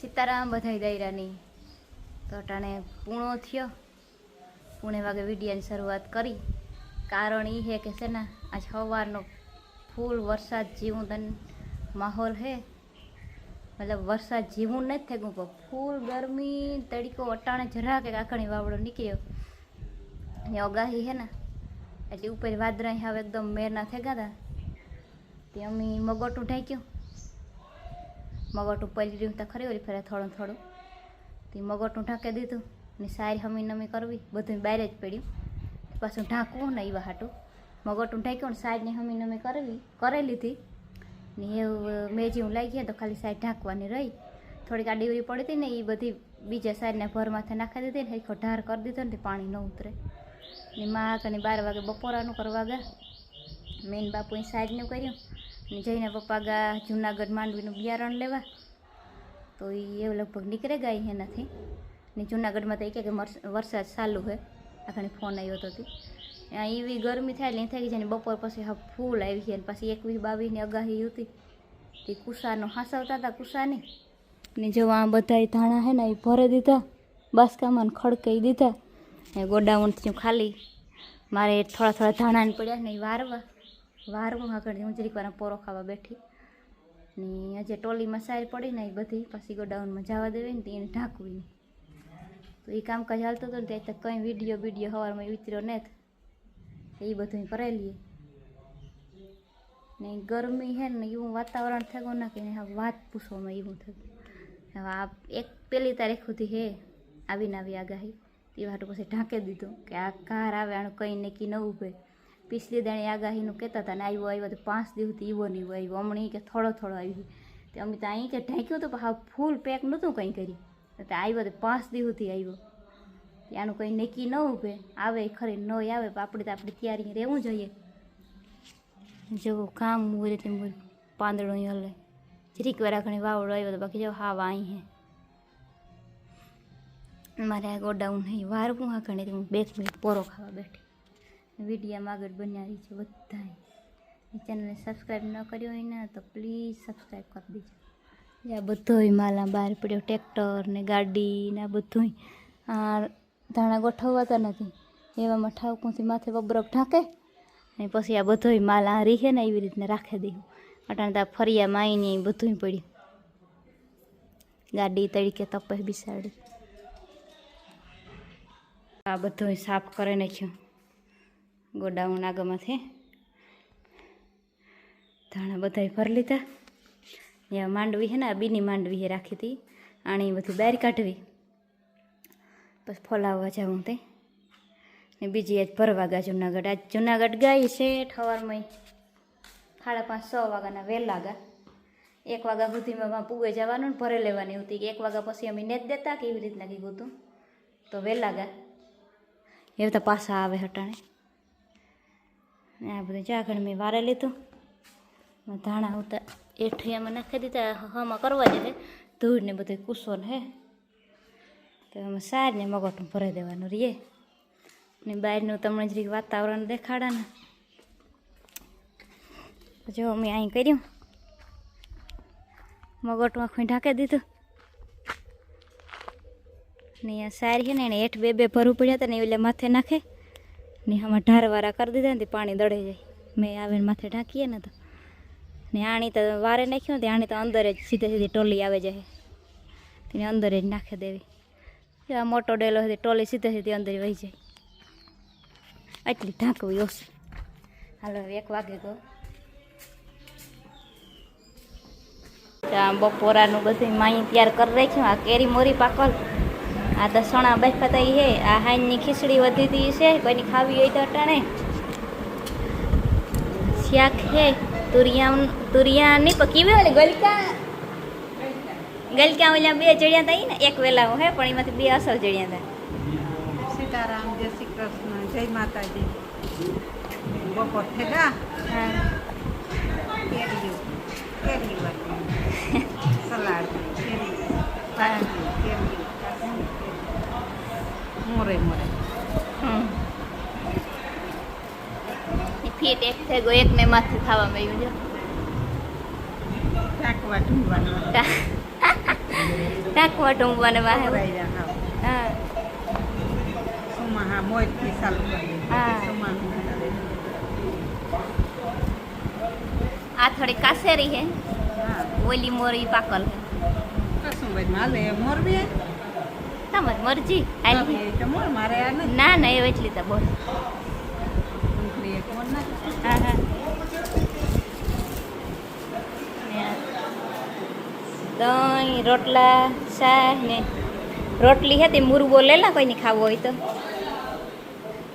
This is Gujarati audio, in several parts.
સીતારામ બધાય દૈરાની તો અટાણે પૂણો થયો. પૂણે વાગે વિડીયાની શરૂઆત કરી. કારણ એ છે કે છે ને, આજ સવારનો ફૂલ વરસાદ જેવું તન માહોલ હે. મતલબ વરસાદ જેવું નથી થયું પણ ફૂલ ગરમી તડકો અટાણે જરા કે કાકણી વાવડો નીકળ્યો. અને અગાહી હે ને, એટલે ઉપર વાદરા હવે એકદમ મેરના થઈ ગયા હતા તે અમે મગોટું ઢાંક્યું. મગોટું રહ્યું તો ખરી ઓલી ફરે થોડું થોડું. તે મગટું ઢાંકી દીધું ને સારી હમી નમી કરવી. બધું બહાર જ પડ્યું. પાછું ઢાંકવું ને એવા હાટું મગટું ઢાંક્યું ને સાઈડની હમી નમી કરવી કરી લીધી. ને એવું મેજી હું લાગી ગયા તો ખાલી સાઈડ ઢાંકવાની રહી. થોડીક આ ડીવરી પડી હતી ને એ બધી બીજા સાઈડના ભરમાંથી નાખી દીધી ને એક ઢાર કરી દીધો ને પાણી ન ઉતરે. ને માં કને બાર વાગે બપોરાનું કરવા ગયા. મેન બાપુએ સાઈડનું કર્યું. જઈને પપ્પા ગયા જુનાગઢ માંડવીનું બિયારણ લેવા. તો એ લગભગ નીકળે ગયા એનાથી. ને જુનાગઢમાં તો એ કહે કે વરસાદ ચાલુ હોય. આખાની ફોન આવ્યો હતો એવી ગરમી થાય એટલે થઈ ગઈ છે ને બપોર પછી હા ફૂલ આવી છે ને પછી એકવીસ બાવીસની અગાહી હતી તે કુસાનો હાંસવતા હતા કુસાની. ને જો આ બધા ધાણા હે ને એ ભરી દીધા, બાસકામાં ખડકાઈ દીધા. ને ગોડાઉન થયું ખાલી મારે થોડા થોડા ધાણાને પડ્યા ને એ વારવા. વારવું આગળ હું જરીક વાર પોરો ખાવા બેઠી. ને આજે ટોલીમાં સાર પડી ને એ બધી, પછી ગોડાઉનમાં જવા દેવી ને એને ઢાંકવી. તો એ કામકાજ હાલતું હતું ને ત્યાં કંઈ વીડિયો વીડિયો હવારમાં ઉતર્યો ને એ બધું કરાવી લઈએ ને ગરમી હે ને એવું વાતાવરણ થયું ના કે વાત પૂછવામાં એવું થયું હવે આ એક પહેલી તારીખ સુધી હે આવીને આવી આગાહી. તે વાટું પછી ઢાંકી દીધું કે આ કાર આવે આનું કંઈ નક્કી ન ઊભે પિછલી દાણી આગાહીનું કહેતા હતા ને આવ્યો આવ્યો તો પાંચ દિવસથી એવો નહીં આવ્યો હમણાં કે થોડો થોડો આવ્યો તે અમે તો અહીં કે ઢાંક્યું હતું પણ હા ફૂલ પેક નહોતું કંઈ કરી તો આવ્યો તો પાંચ દિવસથી આવ્યો તે આનું કંઈ નક્કી ન ઊભે આવે ખરી ન આવે પણ આપણે તો આપણી તૈયારી રહેવું જોઈએ જો કામ મૂરે તે મૂરે પાંદડું અહીં હલે જરીક વાર ઘણી વાવડો આવ્યો તો બાકી જો હા વાઈ હે મારે આ ગોડાઉન નહીં વારવું આ ઘણી હું બે મિનિટ પોરો ખાવા બેઠી વિડીયામાં આગળ બનાવી છે બધાય. ચેનલને સબસ્ક્રાઈબ ન કર્યો હોય ને, તો પ્લીઝ સબસ્ક્રાઈબ કરી દેજો. આ બધોય માલા બહાર પડ્યો, ટ્રેક્ટર ને ગાડી ને આ બધુંય. આ ધાણા ગોઠવવાતા નથી. એવામાં ઠાવકુંથી માથે બબરક ઢાંકે અને પછી આ બધોય માલ આ રીહે ને એવી રીતના રાખી દઉં અટાણે તો આ ફરિયા માઈને બધુંય પડ્યું. ગાડી તરીકે તપે બિસાડી. આ બધું સાફ કરી નાખ્યું. ગોડાઉન આગળમાંથી ધાણા બધાય ભરી લીધા. ત્યાં માંડવી છે ને, આ બીની માંડવી એ રાખી હતી. આણી બધું બહાર કાઢવી. પછી ફોલાવવા જાઉં તે. ને બીજી આજ ભરવા ગયા જુનાગઢ. આજ જુનાગઢ ગઈ છે ઠવારમાં સાડા પાંચ છ વાગ્યાના વહેલા ગયા એક વાગ્યા સુધીમાં પૂગે જવાનું ભરે લેવાની હતી કે એક વાગ્યા પછી અમે ને જ દેતા કે એવી રીતના કીધું હતું તો વહેલા ગયા એ બધા પાછા આવે હટાણે. ને આ બધું જાગણ મેં વારે લીધું. ધાણા ઉતા એઠી એમાં નાખી દીધા. હમાં કરવા જશે ધૂળ ને બધું કૂસો ને હે. તો એમાં સારને મગોટું ભરાઈ દેવાનું રીએ ને બહારનું તમને જરીક વાતાવરણ દેખાડા ને જો અમે અહીં કર્યું. મગોટમાં આખું ઢાંકી દીધું. ને અહીંયા સારી છે ને, એને હેઠ બે બે ભરવું પડ્યા હતા ને એટલે માથે નાખે. ને આમાં ઢારવાળા કરી દીધા ને પાણી દળે જાય. મેં આવીને માથે ઢાંકીએ ને તો. ને આણી તો વારે નાખ્યો ને આણી તો અંદર જ સીધે સીધી ટોલી આવે જાય. તેને અંદર જ નાખી દેવી. આ મોટો ડેલો હતી ટોલી સીધે સીધી અંદર વહી જાય. આટલી ઢાંકવી ઓછી. હાલો એક વાગે ગયો બપોરાનું બધું માઈ તૈયાર કરી રાખ્યું. આ કેરી મોરી પાકલ. આ તો સણા બેફતા હે આ હાઈની ખીચડી વધી હતી છે કોઈની ખાવી હોય તો અટાણે. શાક હે તુરિયા તુરિયા નહીં પણ પકીવી ઓલી ગલકા? ગલકા ઓલા બે જડ્યા હતા ને એક વેલા હે પણ એમાંથી બે અસર જડ્યા હતા સીતારામ જય શ્રી કૃષ્ણ જય માતાજી. બપોર થયા? એક થઈ ગયો એક ને માથે થવા મળ્યું ઢૂંઢવાનો ટાંકવા ટૂંકવાને વાહે હા. હા. મોજથી ચાલુ. આ થોડી કાસેરી હે. ઓલી મોરી પાકલ. હે કશું ભાઈ માલે મોરબી તમારી મરજી હાલી મોર મારે ના ના એ એટલી તો બોલ ડુંગળી એક મોર નાખી. હા હા રોટલા, શાક ને રોટલી હતી મુરબો લેલા કોઈને ખાવો હોય તો.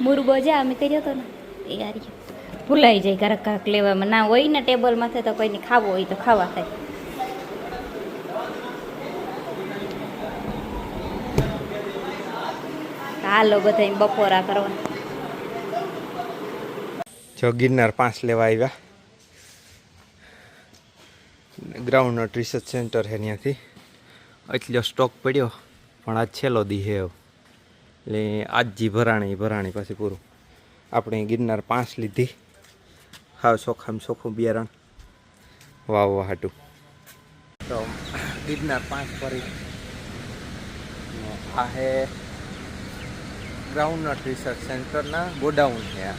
મુરબો જા, અમે કર્યો તો ને. એ યારી ભૂલાઈ જાય ઘરાક ઘરક લેવામાં. ના હોય ને ટેબલ માથે તો કોઈને ખાવો હોય તો ખાવા થાય. હાલો બધા બપોરા કરવા જો ગિરનાર પાંચ લેવા આવ્યા. ગ્રાઉન્ડ રિસર્ચ સેન્ટર છે ત્યાંથી. એટલો સ્ટોક પડ્યો, પણ આજ છેલ્લો દી હે એટલે આજ જી ભરાણી ભરાણી પછી પૂરું. આપણે ગિરનાર પાંચ લીધી. હાવ ચોખામ ચોખ્ખું બિયારણ. વાવવા હાટું. તો ગિરનાર પાંચ ફરી. આ હે ગ્રાઉન્ડ રિસર્ચ સેન્ટરના ગોડાઉન છે આ.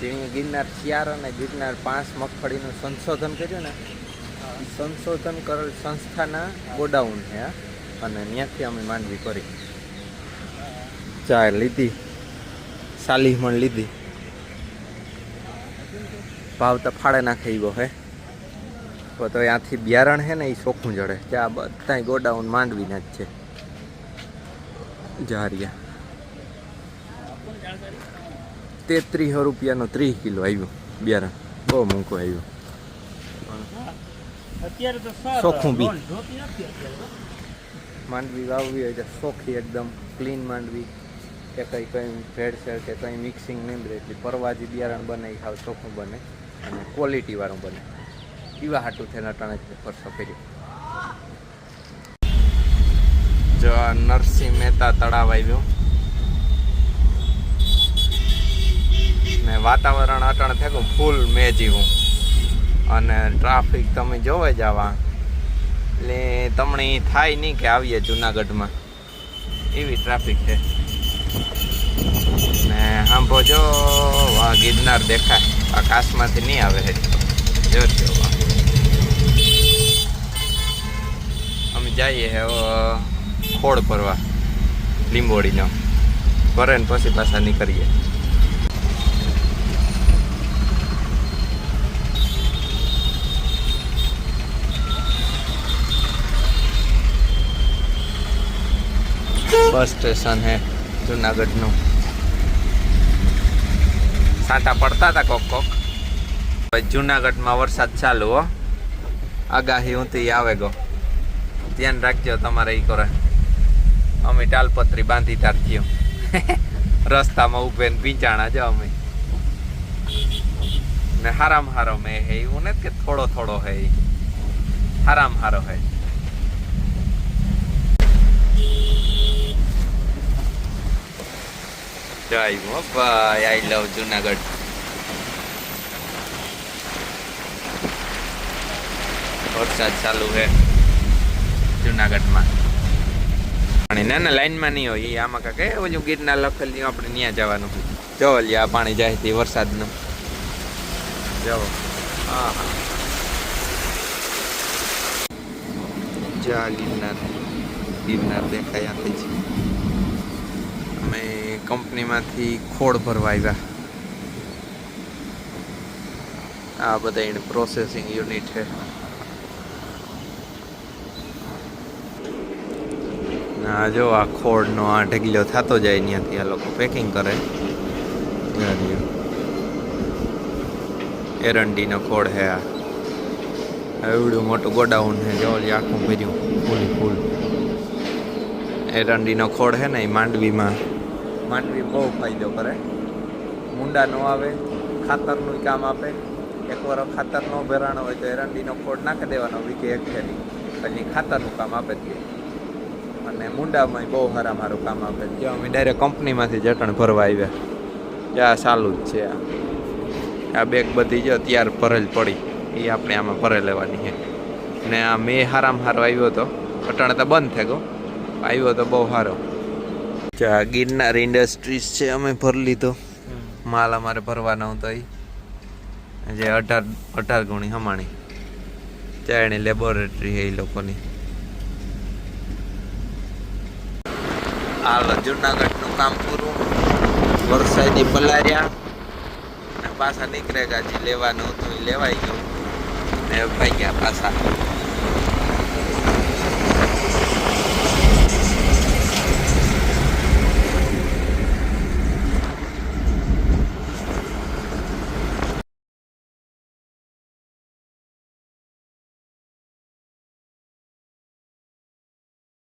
જેણે ગિરનાર ચાર અને ગિરનાર પાંચ મગફળીનું સંશોધન કર્યું ને સંશોધન કરેલ સંસ્થાના ગોડાઉન છે અને ત્યાંથી અમે માંડવી કરી. ચા લીધી સાલી પણ લીધી. ભાવ તો ફાળે નાખે એવો હે. તો તો ત્યાંથી બિયારણ છે ને એ ચોખ્ખું જડે. ત્યાં બધા ગોડાઉન માંડવીના જ છે. જારિયા. તેત્રીસો રૂપિયાનું ત્રીસ કિલો આવ્યો બિયારણ. બહુ મોંઘું આવ્યું. અત્યારે તો સર બી. માંડવી વાવવી હોય તો સોખી એકદમ ક્લીન માંડવી કે કંઈ કંઈ ભેળસેળ કે કંઈ મિક્સિંગ નહીં રહે એટલી. પરવાજી બિયારણ બને ખાવ ચોખ્ખું બને અને ક્વોલિટીવાળું બને. એવા હાટું થઈને અટાણે જ પરસો કર્યો. જો નરસિંહ મહેતા તળાવ આવ્યો. ને વાતાવરણ અટણ થયું ફૂલ મેજીવું અને ટ્રાફિક તમે જોવે જ આવા. એટલે તમને થાય નહીં કે આવીએ જુનાગઢમાં. એવી ટ્રાફિક છે. ને સાંભો જો ગિરનાર દેખાય. આકાશમાંથી નહીં આવે જોજો અમે જઈએ હે ખોળ ભરવા લીંબોડીનો ભરે ને પછી પાછા નીકળીએ. બસ સ્ટેશન હે, જુનાગઢનું. સાંટા પડતા હતા કોક કોક. જુનાગઢમાં વરસાદ ચાલુ હો. આગાહી ઊંધી આવે ગો. ધ્યાન રાખજો તમારે ઈ કરે. અમે ટાલપત્રી બાંધી તારતીઓ રસ્તામાં ઉભે ને પીંચાણા જો અમે. ને હારામ હારો મેં હે, એવું નથી કે થોડો થોડો હે. હારામ હારો હે. જય હો, ભાઈ આઈ લવ જુનાગઢ વરસાદ ચાલુ છે જુનાગઢમાં. પાણી ના ના, લાઈનમાં નહીં હોય એ આમાં કાંઈ ઓલું ગીરના લખેલી આપણે ત્યાં જવાનું જો ઓલી આ પાણી જાય તે વરસાદનું. જો. હા હા. જા, ગિરનાર. ગિરનાર દેખાય આપે અમે કંપનીમાંથી ખોળ ભરવા આવ્યા. આ બધા એને પ્રોસેસિંગ યુનિટ છે. આ જો આ ખોળનો આ ઢગલો થતો જાય ત્યાંથી આ લોકો પેકિંગ કરે. એરંડીનો ખોળ છે આ. એવડું મોટું ગોડાઉન છે. જો આખું ભર્યું. ફૂલી ફૂલ. એરંડીનો ખોળ છે ને એ માંડવીમાં. માંડવી બહુ ફાયદો કરે. મુંડા ન આવે, ખાતરનું કામ આપે. એક વાર ખાતર નો ભરાણો હોય તો એરંડીનો ખોડ નાખી દેવાનો વીકે એક થેલી. પછી ખાતરનું કામ આપે જ અને મુંડામાં બહુ સારા મારું કામ આપે. છે અમે ડાયરેક્ટ કંપનીમાંથી જટણ ભરવા આવ્યા. ત્યાં ચાલુ જ છે આ. આ બેગ બધી જો તૈયાર ભરેલ પડી. એ આપણે આમાં ભરે લેવાની છે. ને આ મેં હારામ હારો આવ્યો હતો અટાણે તો બંધ થઈ ગયો. આવ્યો તો બહુ સારો ગિરનાર ઇન્ડસ્ટ્રીઝ છે અમે ભરી લીધો. માલ અમારે ભરવાનો હતો એ જે અઢાર અઢાર ગુણી હમાણી. એની લેબોરેટરી એ લોકોની. હાલ જુનાગઢનું કામ પૂરું. વરસાદી પલાર્યા અને પાછા નીકળે ગાજી લેવાનું હતું એ લેવાઈ ગયું. ને ભાઈ ગયા પાછા.